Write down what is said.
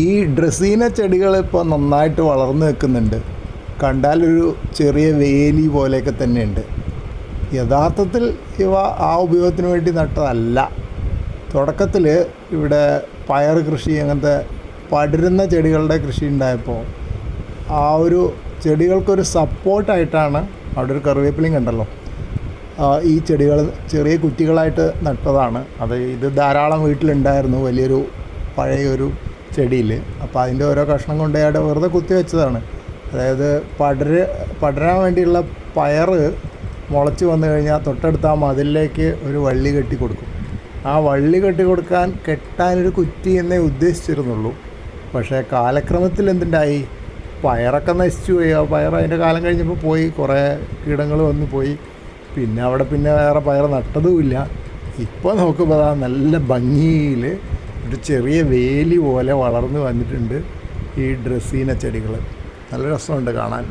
ഈ ഡ്രസീന ചെടികൾ ഇപ്പോൾ നന്നായിട്ട് വളർന്നു നിൽക്കുന്നുണ്ട്. കണ്ടാലൊരു ചെറിയ വേലി പോലെയൊക്കെ തന്നെയുണ്ട്. യഥാർത്ഥത്തിൽ ഇവ ആ ഉപയോഗത്തിന് വേണ്ടി നട്ടതല്ല. തുടക്കത്തിൽ ഇവിടെ പയർ കൃഷി അങ്ങനത്തെ പടരുന്ന ചെടികളുടെ കൃഷി ഉണ്ടായപ്പോൾ ആ ഒരു ചെടികൾക്കൊരു സപ്പോർട്ടായിട്ടാണ് അവിടെ ഒരു കറിവേപ്പിലയും കണ്ടല്ലോ. ഈ ചെടികൾ ചെറിയ കുറ്റികളായിട്ട് നട്ടതാണ്. അത് ഇത് ധാരാളം വീട്ടിലുണ്ടായിരുന്നു. വലിയൊരു പഴയൊരു ചെടിയിൽ അപ്പോൾ അതിന്റെ ഓരോ കഷ്ണം കൊണ്ട് അവിടെ വെറുതെ കുത്തി വെച്ചതാണ്. അതായത് പടര് പടരാൻ വേണ്ടിയുള്ള പയറ് മുളച്ച് വന്നു കഴിഞ്ഞാൽ തൊട്ടടുത്ത ആ മതിലിലേക്ക് ഒരു വള്ളി കെട്ടി കൊടുക്കും. ആ വള്ളി കെട്ടി കൊടുക്കാൻ കെട്ടാനൊരു കുറ്റി എന്നേ ഉദ്ദേശിച്ചിരുന്നുള്ളൂ. പക്ഷേ കാലക്രമത്തിൽ എന്തുണ്ടായി? പയറൊക്കെ നശിച്ചു പോയി. ആ പയർ അതിന്റെ കാലം കഴിഞ്ഞപ്പോൾ പോയി. കുറേ കീടങ്ങൾ വന്നു പോയി. പിന്നെ അവിടെ പിന്നെ വേറെ പയർ നട്ടതുമില്ല. ഇപ്പോൾ നോക്കുമ്പോൾ അതാ നല്ല ഭംഗിയിൽ ഒരു ചെറിയ വേലി പോലെ വളർന്നു വന്നിട്ടുണ്ട് ഈ ഡ്രസ്സീന ചെടികൾ നല്ല രസമുണ്ട് കാണാൻ.